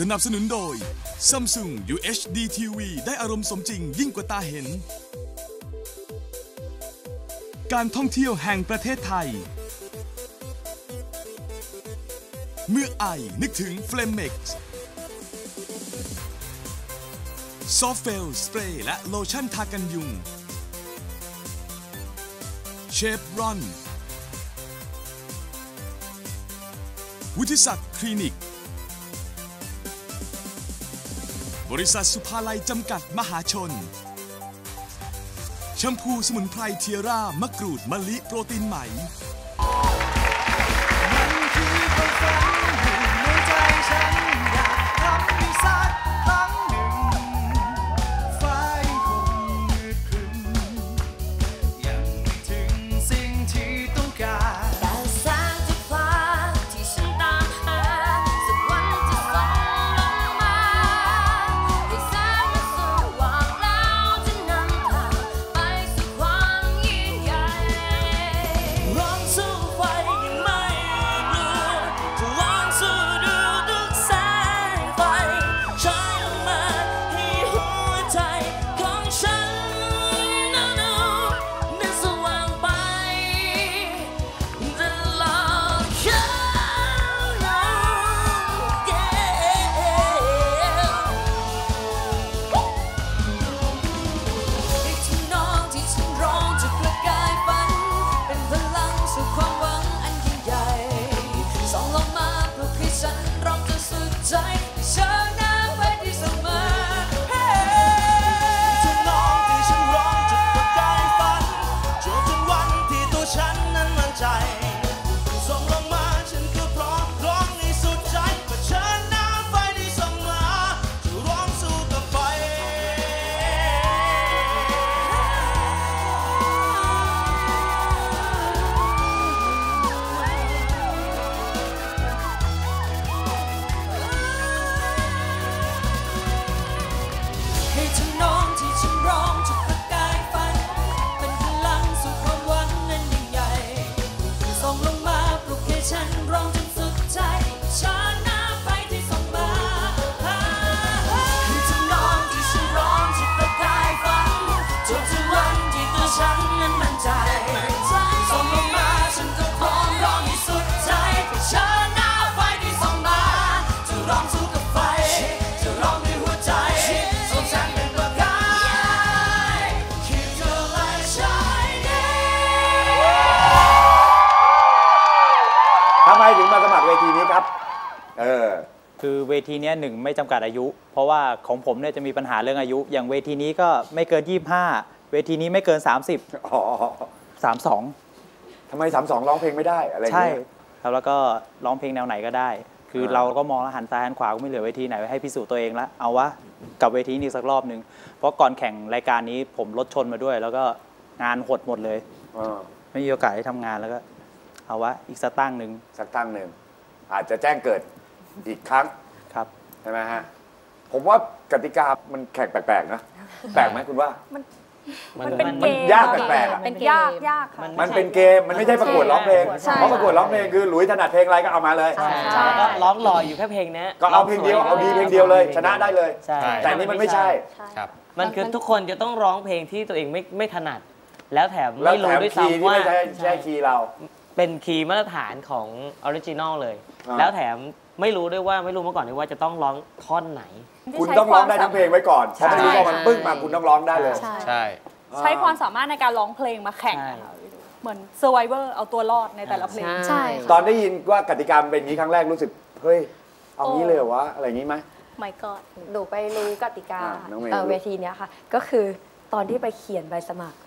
สนับสนุนโดย Samsung UHD TV ได้อารมณ์สมจริงยิ่งกว่าตาเห็น การท่องเที่ยวแห่งประเทศไทย เมื่อไอนึกถึง f l a m e x ซอฟเฟลสเปรย์และโลชั่นทากันยุง เชฟรอน วุฒิศักดิ์คลินิก บริษัทสุภาลัยจำกัดมหาชน แชมพูสมุนไพรเทียร่ามะกรูดมะลิโปรตีนไหมแต่ เออ คือเวทีเนี้ยหนึ่งไม่จำกัดอายุ เพราะว่าของผมเนี่ยจะมีปัญหาเรื่องอายุ อย่างเวทีนี้ก็ไม่เกิน 25 เวทีนี้ไม่เกิน 30 อ๋อ32 ทำไมสามสองร้องเพลงไม่ได้อะไรอย่างใช่เงี้ย ครับแล้วก็ร้องเพลงแนวไหนก็ได้ คืออ่าเราก็มองแล้วหันซ้ายหันขวาก็ไม่เหลือเวทีไหนไว้ให้พิสูจน์ตัวเองละเอาวะกับเวทีนี้สักรอบหนึ่งเพราะก่อนแข่งรายการนี้ผมรถชนมาด้วย แล้วก็งานหดหมดเลย เออไม่มีโอกาสได้ทำงานแล้วก็ เอาวะอีกสักตั้งหนึ่งสักตั้งหนึ่งอาจจะแจ้งเกิด อีกครั้งครับใช่ไหมฮะผมว่ากติกามันแข่งแปลกๆนะแปลกไหมคุณว่า มันเป็นมันเกมยากแปลกๆอะเป็นยากยากค่ะมันเป็นเกมมันไม่ใช่ประกวดร้องเพลงใช่เพราะประกวดร้องเพลงคือหลุยถนัดเพลงอะไรก็เอามาเลยใช่แล้วก็ร้องรออยู่แค่เพลงนี้ก็เอาเพลงเดียวเอาดีเพลงเดียวเลย ชนะได้เลยใช่แต่อันนี้มันไม่ใช่ครับมันคือทุกคนจะต้องร้องเพลงที่ตัวเองไม่ไม่ถนัด แล้วแถมแล้วไม่แถรู้มด้วยคีย์ที่ซ้ำว่าไม่ใช่ใช่คีย์เราเป็นคีย์มาตรฐานของออริจินอลเลยอ่าแล้วแถม ไม่รู้ด้วยว่าไม่รู้มาก่อนด้วยว่าจะต้องร้องท่อนไหน คุณต้องร้องได้ทั้งเพลงไว้ก่อนเพราะไม่รู้ว่ามันปึ้งมาคุณต้องร้องได้เลย ใช่ ใช่ใช้ความสามารถในการร้องเพลงมาแข่งใช่อะค่ะเหมือน survivor เอาตัวรอดในแต่ละเพลงใช่ตอนได้ยินว่ากติกามันเป็นอย่างนี้ครั้งแรกรู้สึกเฮ้ยเอางี้เลยเหรอวะอะไรอย่างนี้ไหมไม่ก็หนูไปรู้กติกาอ่าน้องเมย์เอ่อเวทีเนี้ยค่ะ ก็คือตอนที่ไปเขียนใบสมัคร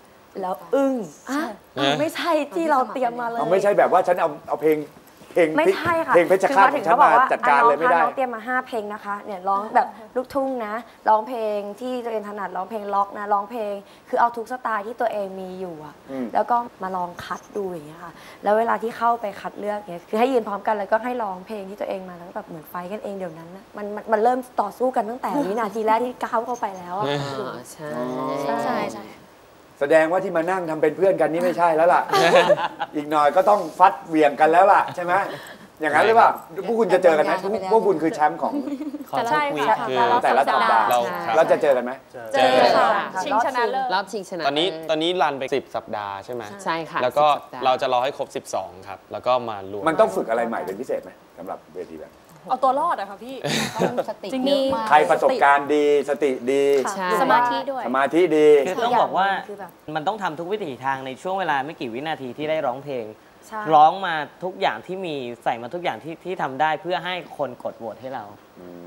แล้วอึ้งอะอะไม่ใช่ที่เราเตรียมมาเลยเอาไม่ใช่แบบว่าฉันเอาเอาเพลงเพ ลงไม่ใช่ค่ะเพลงเพชรฆาตคือของฉันมาจัดการเลยไม่ได้อะน้องคะน้องเตรียมมาห้าเพลงนะคะเนี่ยร้องแบบลูกทุ่งนะร้องเพลงที่ตัวเองถนัดร้องเพลงล็อกนะร้องเพลง คือเอาทุกสไตล์ที่ตัวเองมีอยู่อะอืมแล้วก็มาลองคัดดูอย่างเงี้ยค่ะ แล้วเวลาที่เข้าไปคัดเลือกเนี่ยคือให้ยืนพร้อมกันแล้วก็ให้ร้องเพลงที่ตัวเองมาแล้วก็แบบเหมือนไฟท์กันเองเดี๋ยวนั้นนะมันมันมันเริ่มต่อสู้กันตั้งแต่วินาทีแรกที่ก้าวเข้าไปแล้วอะใช่ใช่ใช่ใช่ แสดงว่าที่มานั่งทำเป็นเพื่อนกันนี่ไม่ใช่แล้วล่ะ อีกหน่อยก็ต้องฟัดเหวี่ยงกันแล้วล่ะใช่ไหมอย่างนั้นหรือเปล่าพวกคุณจะเจอกันไหมพวกพวกคุณคือแชมป์ของขอแต่ละทุกวีใช่คค่ะคือแต่ละสัปดาห์เราเราจะเจอกันไหมเจอค่ะชิงชนะเลิศรอบชิงชนะตอนนี้เลิศตอนนี้รันไป 10 สัปดาห์ใช่ไหมใช่ค่ะแล้วก็10สัปดาห์เราจะรอให้ครบ 12 ครับ แล้วก็มารวมมันต้องฝึกอะไรใหม่เป็นพิเศษไหมสำหรับเวทีแบบ เอาตัวรอดอะค่ะพี่ ต้องสติจริงเยอะมาก ใครประสบการณ์ดีสติดีค่ะใช่ สมาธิด้วย สมาธิดี คือต้องบอกว่าคือแบบ มันต้องทำทุกวิถีทางในช่วงเวลาไม่กี่วินาทีที่ได้ร้องเพลง ใช่ ร้องมาทุกอย่างที่มีใส่มาทุกอย่างที่ที่ทำได้เพื่อให้คนกดโหวตให้เรา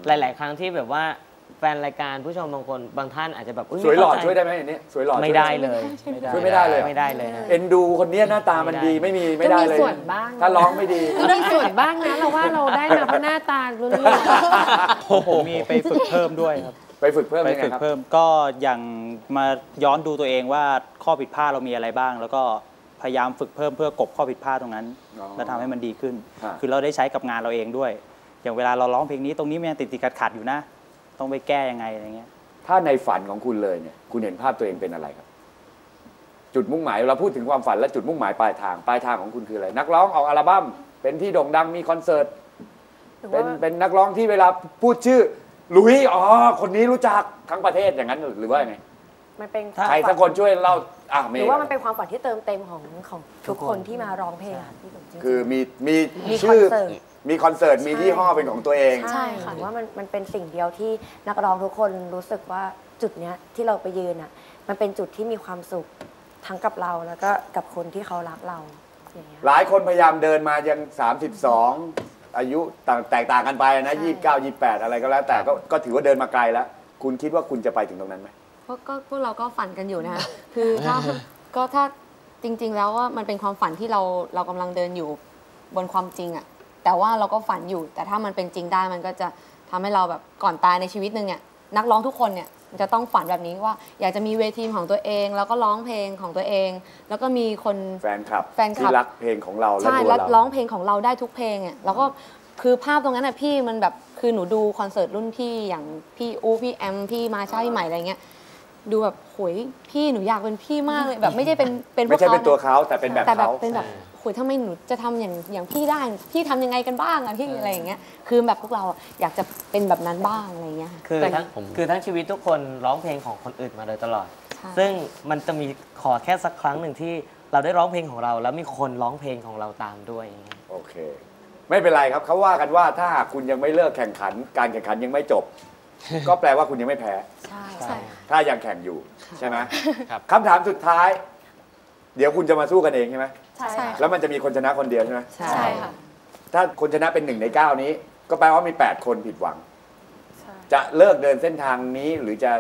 หลาย ๆ ครั้งที่แบบว่า แฟนรายการผู้ชมบางคนบางท่านอาจจะแบบอุ๊สวยหล่อไม่เข้าใจช่วยได้ไหมอันนี้สวยหล่อไม่ช่วยได้เลยช่วยไม่ได้เลยไม่ได้เลยฮะเอ็นดูคนเนี้ยหน้าตามันดีไม่มีไม่ได้เลยก็มีส่วนบ้างถ้าร้องไม่ดีก็มีส่วนบ้างนะเราว่าเราได้มาเพราะหน้าตาล้วนผมมีไปฝึกเพิ่มด้วยครับไปฝึกเพิ่มไปยังไงฝึกครับเพิ่มก็อย่างมาย้อนดูตัวเองว่าข้อผิดพลาดเรามีอะไรบ้าง แล้วก็พยายามฝึกเพิ่มเพื่อกลบข้อผิดพลาดตรงนั้นอ๋อแล้วทำให้มันดีขึ้นฮะคือเราได้ใช้กับงานเราเองด้วย อย่างเวลาเราร้องเพลงนี้ตรงนี้มันยังติดติดขัดขัดๆอยู่นะ ต้องไปแก้ยังไงอะไรเงี้ย ถ้าในฝันของคุณเลยเนี่ย คุณเห็นภาพตัวเองเป็นอะไรครับ จุดมุ่งหมายเราพูดถึงความฝันและจุดมุ่งหมายปลายทางปลายทางของคุณคืออะไรนักร้องออกอัลบั้มเป็นที่โด่งดังมีคอนเสิร์ตหรือเป็นว่าเป็นนักร้องที่เวลาพูดชื่อหลุยอ๋อคนนี้รู้จักทั้งประเทศอย่างนั้นหรือว่าไงมันเป็นใครสักคนช่วยเล่าอะเมหรืย์อว่ามันเป็นความฝันที่เติมเต็มของของทุกคนที่มาร้องเพลงค่ะพี่สมจริงๆคือมีมีมีชื่อคอนเสิร์ต มีคอนเสิร์ตมีใช่ยี่ห้อเป็นของตัวเอง ใช่ค่ะว่ามันมันเป็นสิ่งเดียวที่นักร้องทุกคนรู้สึกว่าจุดเนี้ยที่เราไปยืนอะมันเป็นจุดที่มีความสุขทั้งกับเราแล้วก็กับคนที่เขารักเราอย่างเงี้ย หลายคนพยายามเดินมายัง 32 อายุต่างแตกต่างกันไปนะใช่29 28 อะไรก็แล้ว แต่ก็ก็ถือว่าเดินมาไกลแล้ว คุณคิดว่าคุณจะไปถึงตรงนั้นไหมๆพวกก็พวกเราก็ฝันกันอยู่นะคะ คือถ้าก็ถ้าจริง ๆ แล้วว่ามันเป็นความฝันที่เราเรากำลังเดินอยู่บนความจริงอะ แต่ว่าเราก็ฝันอยู่ แต่ถ้ามันเป็นจริงได้มันก็จะทำให้เราแบบก่อนตายในชีวิตหนึ่งเนี่ยนักร้องทุกคนเนี่ยมันจะต้องฝันแบบนี้ว่าอยากจะมีเวทีของตัวเอง แล้วก็ร้องเพลงของตัวเอง แล้วก็มีคนแฟนคลับแฟนคลับที่รักเพลงของเราและใช่ตัวแล้วเราร้องเพลงของเราได้ทุกเพลงอะแล้วก็คือภาพตรงนั้นอะพี่มันแบบคือหนูดูคอนเสิร์ตรุ่นพี่อย่างพี่อูพี่แอมพี่มาชาพี่ใหม่อะไรเงี้ยดูแบบโหยพี่หนูอยากเป็นพี่มากเลยแบบไม่ได้เป็นเป็นพวไม่กใช่เขาเป็นตัวนะเขาแต่เป็นแบบแต่แบบเขาเป็นแบบ โหยทำไมหนูจะทำอย่างอย่างพี่ได้ พี่ทำยังไงกันบ้างอะพี่อะไรอย่างเงี้ย คือแบบพวกเราอะอยากจะเป็นแบบนั้นบ้างอะไรเงี้ยค่ะคือแต่ทั้งคือทั้งชีวิตทุกคนร้องเพลงของคนอื่นมาโดยตลอดใช่ซึ่งมันจะมีขอแค่สักครั้งหนึ่งที่เราได้ร้องเพลงของเรา แล้วมีคนร้องเพลงของเราตามด้วยอย่างเงี้ยโอเค ไม่เป็นไรครับเขาว่ากันว่าถ้าหากคุณยังไม่เลิกแข่งขัน การแข่งขันยังไม่จบ ก็แปลว่าคุณยังไม่แพ้ ใช่ใช่ถ้ายังแข่งอยู่ใช่ไหมครับคำถามสุดท้าย เดี๋ยวคุณจะมาสู้กันเองใช่ไหม ใช่แล้วมันจะมีคนชนะคนเดียวใช่ไหมใช่ ใช่ค่ะ ถ้าคนชนะเป็นหนึ่งในเก้านี้ ก็แปลว่ามี 8 คนผิดหวัง ใช่ จะเลิกเดินเส้นทางนี้หรือจะ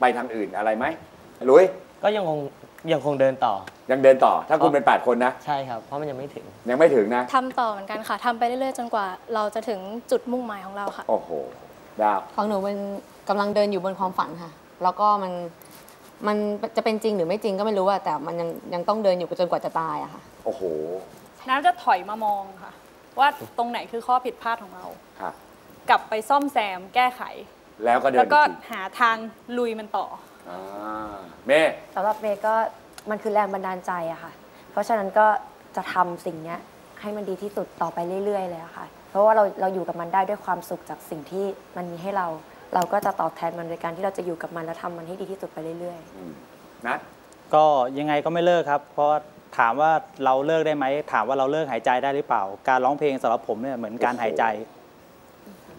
ไปทางอื่นอะไรไหมหลุยก็ยังคงยังคงเดินต่อ ยังเดินต่อ ถ้าคุณเป็น 8 คนนะ ใช่ครับ เพราะมันยังไม่ถึง ยังไม่ถึงนะ ทำต่อเหมือนกันค่ะ ทำไปเรื่อยๆ จนกว่าเราจะถึงจุดมุ่งหมายของเราค่ะ โอ้โห ดาว ของหนูมันกำลังเดินอยู่บนความฝันค่ะ แล้วก็มัน มันจะเป็นจริงหรือไม่จริงก็ไม่รู้อะแต่มันยังยังต้องเดินอยู่จนกว่าจะตายอะค่ะ โอ้โห น้ำจะถอยมามองค่ะ ว่าตรงไหนคือข้อผิดพลาดของเราค่ะกลับไปซ่อมแซมแก้ไข แล้วก็เดินแล้วก็อีทีหาทางลุยมันต่ออ่าเมย์สำหรับเมย์ก็มันคือแรงบันดาลใจอะค่ะ เพราะฉะนั้นก็จะทำสิ่งเนี้ยให้มันดีที่สุดต่อไปเรื่อย ๆ เลยอะค่ะ เพราะว่าเราเราอยู่กับมันได้ด้วยความสุขจากสิ่งที่มันมีให้เรา เราก็จะตอบแทนมันโดยการที่เราจะอยู่กับมันและทำมันให้ดีที่สุดไปเรื่อยๆนัดก็ยังไงก็ไม่เลิกครับ เพราะถามว่าเราเลิกได้ไหมถามว่าเราเลิกหายใจได้หรือเปล่า การร้องเพลงสำหรับผมเนี่ยเหมือนการหายใจ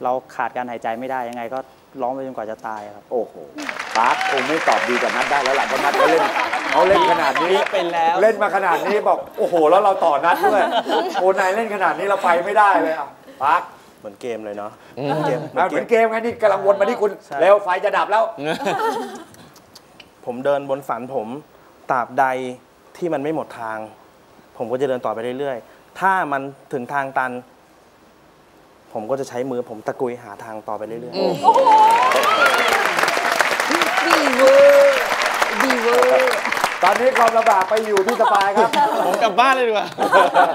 เราขาดการหายใจไม่ได้ยังไงก็ร้องไปจนกว่าจะตายครับ โอ้โหปาร์คคงไม่ตอบดีกว่านัดได้แล้วล่ะเพราะนัดเขาเล่นเขาเล่นขนาดนี้เป็นแล้วเล่นมาขนาดนี้บอกโอ้โห แล้วเราต่อนัดด้วยโอ้นายเล่นขนาดนี้เราไปไม่ได้เลยอะปาร์คเห มือนเกมเลยเนาะเกมอะเหมือนเกมไงนี่กำลังวนมาที่คุณใช่เร็วไฟจะดับแล้ว ผมเดินบนฝันผมตราบใดที่มันไม่หมดทาง ผมก็จะเดินต่อไปเรื่อยๆ ถ้ามันถึงทางตัน ผมก็จะใช้มือผมตะกุยหาทางต่อไปเรื่อยๆดีเวอร์ดีเวอร์ตอนนี้ความลำบากไปอยู่ที่สปายครับ ผมกลับบ้านเลยดีกว่าเอ่อ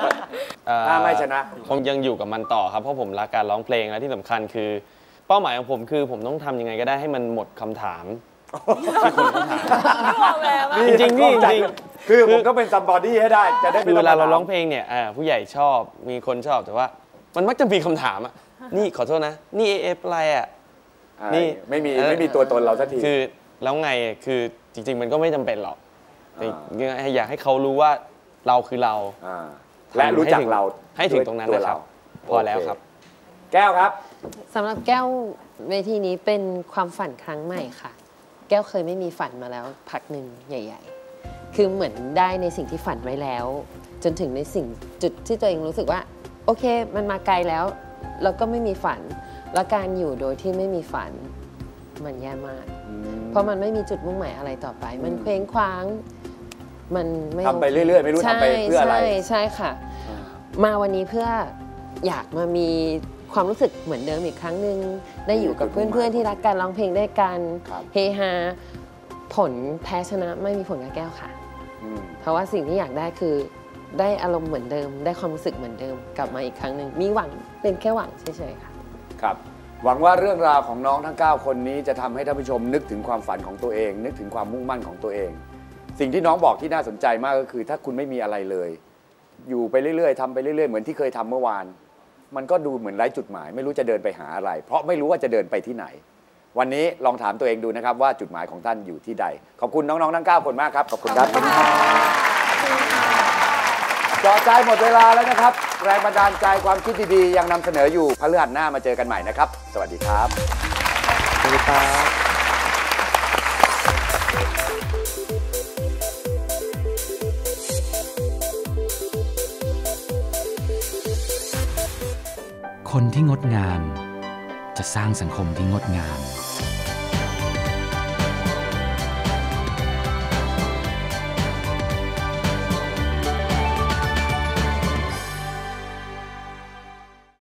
ถ้าไม่ชนะผมยังอยู่กับมันต่อครับเพราะผมรักการร้องเพลงและที่สำคัญคือ เป้าหมายของผมคือ ผมต้องทำยังไงก็ได้ให้มันหมดคำถามที่คนเขาถามจริงๆพี่จริงคือผมต้องเป็นซัมบอดี้ให้ได้จะได้คือไม่เวต้องลาเรามถมร้องเพลงเนี่ยอ่าผู้ใหญ่ชอบมีคนชอบแต่ว่า มันมักจะมีคำถามอะนี่ขอโทษนะ นี่เอฟอะไรอะอ่านี่ไม่มีเออไม่มีตัวตนเราสักทีคือแล้วไงคือจริง ๆ มันก็ไม่จำเป็นหรอกแต่อ่าอยากให้เขารู้ว่าเราคือเราอ่า และรู้จักเราให้ถึงตรงนั้นด้วยนะครับตัวพอแล้วโเครับ แก้วครับสำหรับแก้วเวทีนี้เป็นความฝันครั้งใหม่ค่ะ แก้วเคยไม่มีฝันมาแล้วพักหนึ่งใหญ่ ๆ คือเหมือนได้ในสิ่งที่ฝันไว้แล้ว จนถึงในสิ่งจุดที่ตัวเองรู้สึกว่า โอเค มันมาไกลแล้ว แล้วก็ไม่มีฝัน แล้วการอยู่โดยที่ไม่มีฝันมันแย่มาก เพราะมันไม่มีจุดมุ่งหมายอะไรต่อไป มันเคว้งคว้าง มันไม่ทำไปเรื่อยๆ ไม่รู้ทำไปเพื่ออะไรใช่ใช่ค่ะ มาวันนี้เพื่ออยากมามีความรู้สึกเหมือนเดิมอีกครั้งหนึ่งได้อยู่กับเพื่อนๆที่รักกันร้องเพลงด้วยกันครับเฮฮาผลแพ้ชนะไม่มีผลกับแก้วค่ะอืมเพราะว่าสิ่งที่อยากได้คือได้อารมณ์เหมือนเดิม ได้ความรู้สึกเหมือนเดิม กลับมาอีกครั้งหนึ่งมีหวังเป็นแค่หวังเฉยๆค่ะ ครับ หวังว่าเรื่องราวของน้องทั้ง 9 คนนี้จะทำให้ท่านผู้ชมนึกถึงความฝันของตัวเอง นึกถึงความมุ่งมั่นของตัวเอง สิ่งที่น้องบอกที่น่าสนใจมากก็คือ ถ้าคุณไม่มีอะไรเลย อยู่ไปเรื่อยๆทำไปเรื่อยๆ เหมือนที่เคยทำเมื่อวาน มันก็ดูเหมือนไร้จุดหมาย ไม่รู้จะเดินไปหาอะไร เพราะไม่รู้ว่าจะเดินไปที่ไหน วันนี้ลองถามตัวเองดูนะครับว่าจุดหมายของท่านอยู่ที่ใด ขอบคุณน้องๆทั้ง9คนมากครับขอบคุณครับจอใจหมดเวลาแล้วนะครับ แรงบันดาลใจความคิดดีๆยังนำเสนออยู่พฤหัสหน้ามาเจอกันใหม่นะครับ สวัสดีครับสวัสดีครับ คนที่งดงาม จะสร้างสังคมที่งดงาม